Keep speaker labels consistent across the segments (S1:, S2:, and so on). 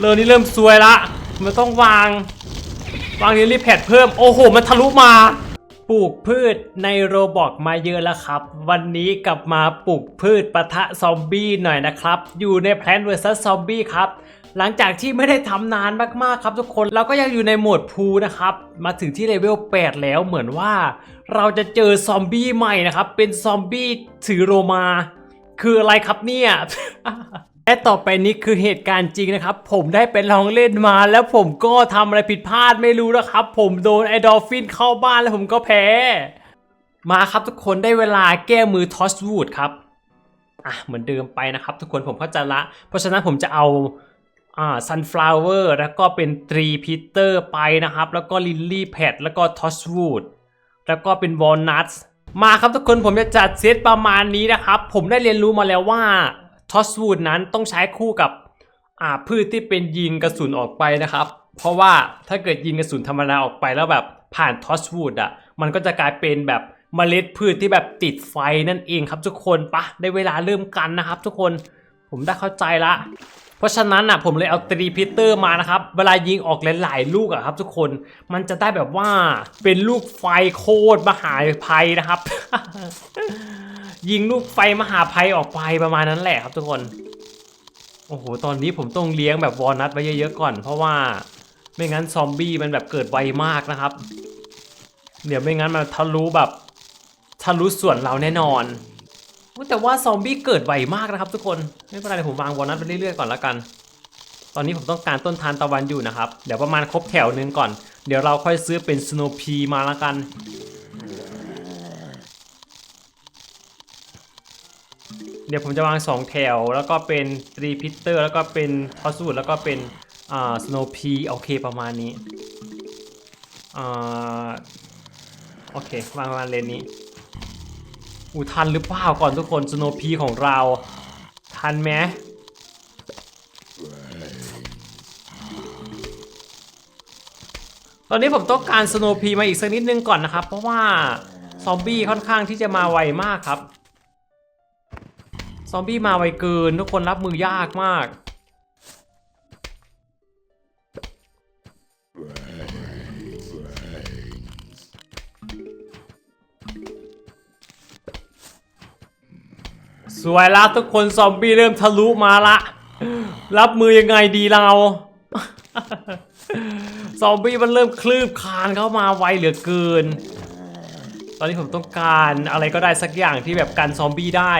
S1: เริ่มนี่เริ่มซวยละ มันต้องวาง วางลิลลี่แพดเพิ่ม โอ้โห มันทะลุมา ปลูกพืชในโรบอกมาเยอะแล้วครับ วันนี้กลับมาปลูกพืชปะทะซอมบี้หน่อยนะครับ อยู่ในแพลนเวอร์ซัสซอมบี้ครับ หลังจากที่ไม่ได้ทำนานมากๆครับทุกคน เราก็ยังอยู่ในโหมดพูนะครับ มาถึงที่เลเวล 8 แล้วเหมือนว่า เราจะเจอซอมบี้ใหม่นะครับ เป็นซอมบี้ถือโรมา คืออะไรครับเนี่ย และต่อไปนี้คือเหตุการณ์จริงนะครับ ผมได้ไปลองเล่นมา แล้วผมก็ทำอะไรผิดพลาดไม่รู้นะครับ ผมโดนไอ้ดอลฟินเข้าบ้านแล้วผมก็แพ้ มาครับทุกคนได้เวลาแก้มือทอสวูดครับอะเหมือนเดิมไปนะครับ ทุกคนผมเข้าใจละ เพราะฉะนั้นผมจะเอาอ่าซันฟลาวเวอร์แล้วก็เป็นตรีพีเตอร์ไปนะครับ แล้วก็ลิลลี่แพดแล้วก็ทอสวูดแล้วก็เป็นวอลนัทมาครับทุกคนผมจะจัดเซตประมาณนี้นะครับ ผมได้เรียนรู้มาแล้วว่า ทอสวูดนั้นต้องใช้คู่กับอาพืชที่เป็นยิงกระสุนออกไปนะครับ เพราะว่าถ้าเกิดยิงกระสุนธรรมดาออกไปแล้วแบบผ่านทอสวูดอะมันก็จะกลายเป็นแบบเมล็ดพืชที่แบบติดไฟนั่นเองครับทุกคนปะได้เวลาเริ่มกันนะครับทุกคนผมได้เข้าใจละ เพราะฉะนั้นอะผมเลยเอาตรีพิเตอร์มานะครับ เวลายิงออกหลายๆลูกอะครับทุกคนมันจะได้แบบว่าเป็นลูกไฟโคตรมหาภัยนะครับ ยิงลูกไฟมหาภัยออกไปประมาณนั้นแหละครับทุกคนโอ้โหตอนนี้ผมต้องเลี้ยงแบบวอลนัทไว้เยอะๆก่อน เพราะว่าไม่งั้นซอมบี้มันแบบเกิดไวมากนะครับ เดี๋ยวไม่งั้นมันทะลุแบบทะลุส่วนเราแน่นอน แต่ว่าซอมบี้เกิดไวมากนะครับ ทุกคน ไม่เป็นไรเดี๋ยผมวางวอลนัทไปเรื่อยๆก่อนละกัน ตอนนี้ผมต้องการต้นทานตะวันอยู่นะครับ เดี๋ยวประมาณครบแถวหนึงก่อน เดี๋ยวเราค่อยซื้อเป็นสโนพีมาละกัน เดี๋ยวผมจะวาง 2 แถว แล้วก็เป็นตรีพิเตอร์ แล้วก็เป็นทอสูดแล้วก็เป็นอ่าสโนพีโอเคประมาณนี้อ่าโอเควางประมาณเลนนี้ อูทันหรือเปล่าก่อนทุกคนสโนพีของเรา ทันไหมตอนนี้ผมต้องการสโนพีมาอีกสักนิดนึงก่อนนะครับ เพราะว่าซอมบี้ค่อนข้างที่จะมาไวมากครับ ซอมบี้มาไวเกินทุกคนรับมือยากมาก วยละทุกคนซอมบี้เริ่มทะลุมาละ รับมือยังไงดีเรา ซอมบี้มันเริ่มคลืบคานเข้ามาไวเหลือเกิน ตอนนี้ผมต้องการอะไรก็ได้สักอย่างที่แบบกันซอมบี้ได้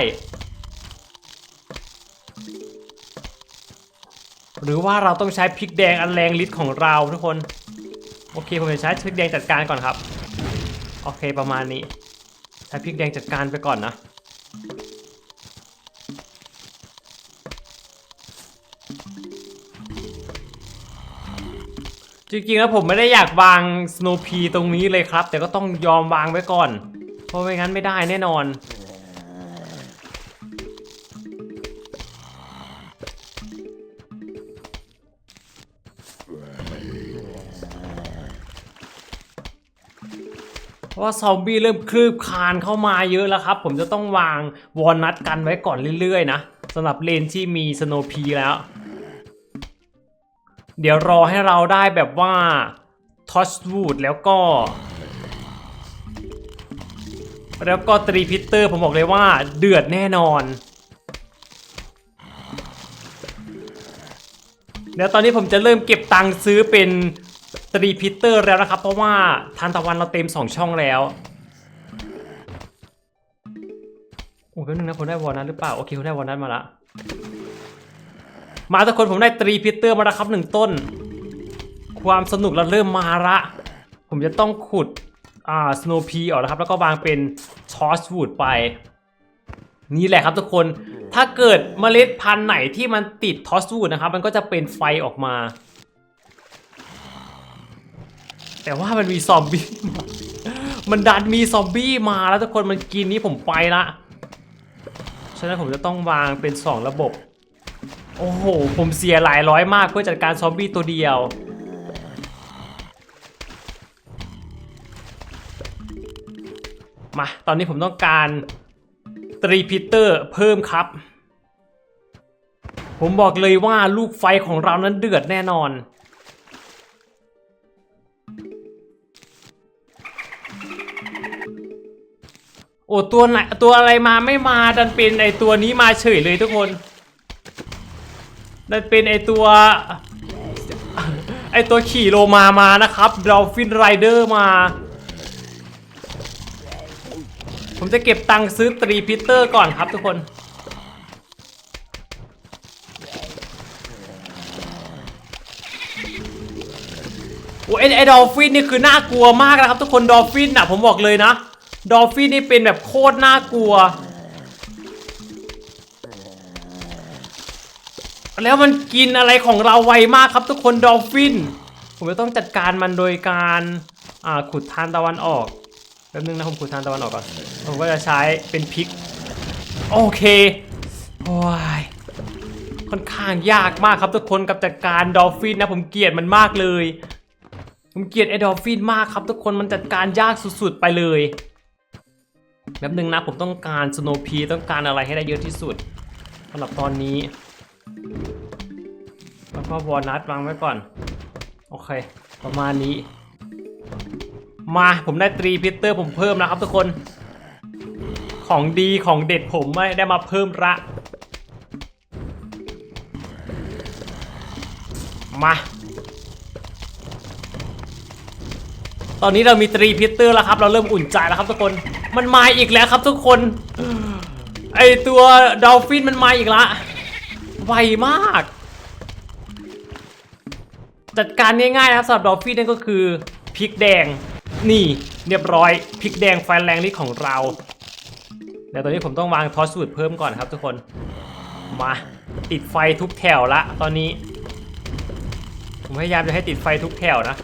S1: หรือว่าเราต้องใช้พริกแดงอันแรงฤทธิ์ของเราทุกคน โอเคผมจะใช้พริกแดงจัดการก่อนครับ โอเคประมาณนี้ ใช้พริกแดงจัดการไปก่อนนะ จริงๆแล้วผมไม่ได้อยากวางสโนพีตรงนี้เลยครับ แต่ก็ต้องยอมวางไว้ก่อน เพราะไม่งั้นไม่ได้แน่นอน เพราะว่าซอมบี้เริ่มคลืบคานเข้ามาเยอะแล้วครับ ผมจะต้องวางวอลนัทกันไว้ก่อนเรื่อยๆนะสำหรับเลนที่มีสโนพีแล้ว เดี๋ยวรอให้เราได้แบบว่าทอชวูดแล้วก็ แล้วก็ตรีพิเตอร์ผมบอกเลยว่าเดือดแน่นอน เดี๋ยวตอนนี้ผมจะเริ่มเก็บตังค์ซื้อเป็นตรีพิเตอร์แล้วนะครับ เพราะว่าทานตะวันเราเต็ม 2 ช่องแล้วโอ้ยแป๊บนึงนะผมได้วอลนัทหรือเปล่า โอเคผมได้วอลนัทมาละ มาทุกคนผมได้ตรีพิเตอร์มาแล้วครับหนึ่งต้น ความสนุกเราเริ่มมาละ ผมจะต้องขุดอ่าสโนว์พีออกนะครับ แล้วก็วางเป็นชอสวูดไป นี่แหละครับทุกคนถ้าเกิดเมล็ดพันธุ์ไหนที่มันติดทอสวูดนะครับ มันก็จะเป็นไฟออกมา แต่ว่ามันมีซอมบี้มามันดันมีซอมบี้มาแล้วทุกคนมันกินนี้ผมไปละฉะนั้นผมจะต้องวางเป็น 2 ระบบ โอ้โห ผมเสียหลายร้อยมากเพื่อจัดการซอมบี้ตัวเดียว มา ตอนนี้ผมต้องการตรีพิเตอร์เพิ่มครับ ผมบอกเลยว่าลูกไฟของเรานั้นเดือดแน่นอน โอ้ตัวไหนตัวอะไรมาไม่มาดันเป็นไอตัวนี้มาเฉยเลยทุกคน ดันเป็นไอตัว ไอตัวขี่โลมามานะครับดอลฟินไรเดอร์มา ผมจะเก็บตังค์ซื้อตรีพิเตอร์ก่อนครับทุกคน โอ้ยไอไอดอลฟินนี่คือน่ากลัวมากนะครับทุกคนดอลฟินอะผมบอกเลยนะ ดอลฟินนี่เป็นแบบโคตรน่ากลัว แล้วมันกินอะไรของเราไวมากครับทุกคนดอลฟิน ผมจะต้องจัดการมันโดยการอ่าขุดทานตะวันออกแป๊บนึงนะผมขุดทานตะวันออกก่อน ผมก็จะใช้เป็นพริก โอเคโอ้ยค่อนข้างยากมากครับทุกคนกับจัดการดอลฟินนะผมเกลียดมันมากเลย ผมเกลียดไอ้ดอลฟินมากครับทุกคนมันจัดการยากสุดๆไปเลยแป๊บนึงนะผมต้องการสโนพีต้องการอะไรให้ได้เยอะที่สุดสำหรับตอนนี้ แล้วก็วอลนัทวางไว้ก่อน โอเค ประมาณนี้ มาผมได้ตรีพิเตอร์ผมเพิ่มแล้วครับทุกคน ของดีของเด็ดผมไม่ได้มาเพิ่มละมา ตอนนี้เรามีตรีพิเตอร์แล้วครับ เราเริ่มอุ่นใจแล้วครับทุกคน มันมาอีกแล้วครับทุกคน ไอตัวดอลฟินมันมาอีกละ ไวมาก จัดการง่ายๆนะครับสำหรับดอลฟินนั่นก็คือพริกแดงนี่เรียบร้อยพริกแดงไฟแรงนี่ของเราเดี๋ยวตอนนี้ผมต้องวางทอสสูตรเพิ่มก่อนครับทุกคนมาติดไฟทุกแถวละตอนนี้ ผมพยายามจะให้ติดไฟทุกแถวนะ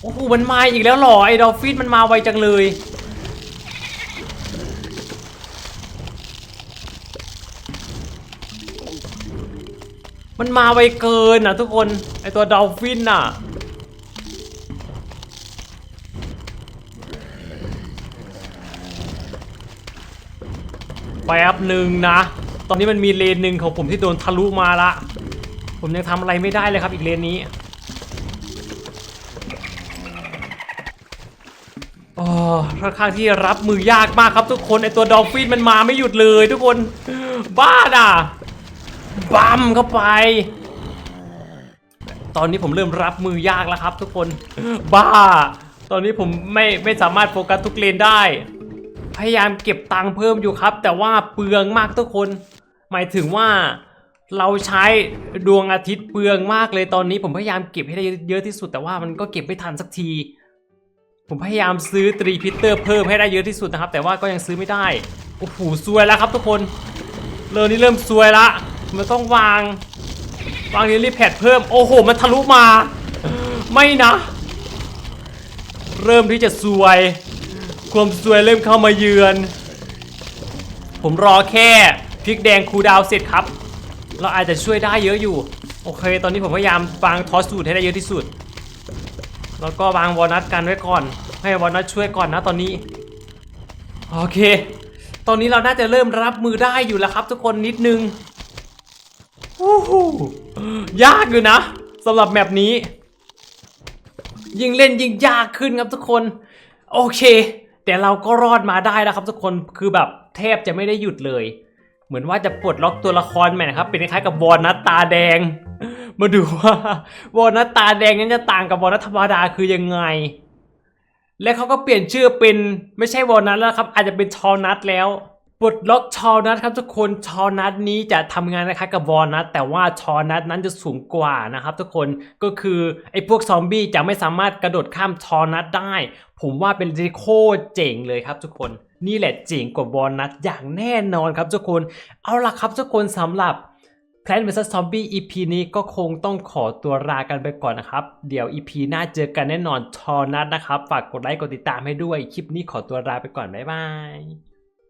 S1: โอ้โหมันมาอีกแล้วหรอไอ้ดอลฟินมันมาไวจังเลย มันมาไวเกินอะทุกคน ไอตัวดอลฟินอะ แป๊บหนึ่งนะ ตอนนี้มันมีเลนหนึ่งของผมที่โดนทะลุมาละ ผมยังทำอะไรไม่ได้เลยครับอีกเลนนี้โอ้ค่อนข้างที่รับมือยากมากครับทุกคน ไอตัวดอลฟินมันมาไม่หยุดเลยทุกคน บ้าด่ะ บัมเข้าไป ตอนนี้ผมเริ่มรับมือยากแล้วครับ ทุกคน บ้า ตอนนี้ผมไม่ไม่สามารถโฟกัสทุกเลนได้ พยายามเก็บตังค์เพิ่มอยู่ครับ แต่ว่าเปลืองมากทุกคน หมายถึงว่าเราใช้ดวงอาทิตย์เปลืองมากเลยตอนนี้ผมพยายามเก็บให้ได้เยอะที่สุด แต่ว่ามันก็เก็บไม่ทันสักที ผมพยายามซื้อตรีพิเตอร์เพิ่มให้ได้เยอะที่สุดนะครับ แต่ว่าก็ยังซื้อไม่ได้โอ้โหซวยแล้วครับทุกคนเริ่มนี้เริ่มซวยละ มันต้องวาง วางลิลี่แพดเพิ่ม โอ้โห มันทะลุมา ไม่นะ เริ่มที่จะซวย ความซวยเริ่มเข้ามาเยือน ผมรอแค่พริกแดงคูดาวเสร็จครับ เราอาจจะช่วยได้เยอะอยู่ โอเค ตอนนี้ผมพยายามวางทอสสูตรให้ได้เยอะที่สุด แล้วก็วางวอลนัทกันไว้ก่อน ให้วอลนัทช่วยก่อนนะตอนนี้ โอเคตอนนี้เราน่าจะเริ่มรับมือได้อยู่แล้วครับ ทุกคนนิดนึง โอ้โหยากอยู่นะสำหรับแมปนี้ ยิ่งเล่นยิ่งยากขึ้นครับทุกคน โอเค แต่เราก็รอดมาได้นะครับทุกคนคือแบบแทบจะไม่ได้หยุดเลย เหมือนว่าจะปลดล็อกตัวละครใหม่นะครับ เป็นคล้ายๆกับวอลนัทตาแดง มาดูว่าวอลนัทตาแดงนั้นจะต่างกับวอลนัธรรมดาคือยังไง และเขาก็เปลี่ยนชื่อเป็นไม่ใช่วอลนัทแล้วครับ อาจจะเป็นชอนัทแล้ว ปลดล็อกชอนัทครับทุกคนชอนัทนี้จะทำงานนะครับกับวอนัทแต่ว่าชอนัทนั้นจะสูงกว่านะครับทุกคนก็คือไอ้พวกซอมบี้จะไม่สามารถกระโดดข้ามชอนัทได้ ผมว่าเป็นที่โคเจ๋งเลยครับทุกคนนี่แหละเจ๋งกว่าวอนัทอย่างแน่นอนครับทุกคน เอาล่ะครับทุกคนสำหรับ Plant vs Zombie EP นี้ก็คงต้องขอตัวลากันไปก่อนนะครับ เดี๋ยว EP หน้าเจอกันแน่นอนชอนัทนะครับ ฝากกดไลค์กดติดตามให้ด้วยคลิปนี้ขอตัวลาไปก่อนบ๊ายบาย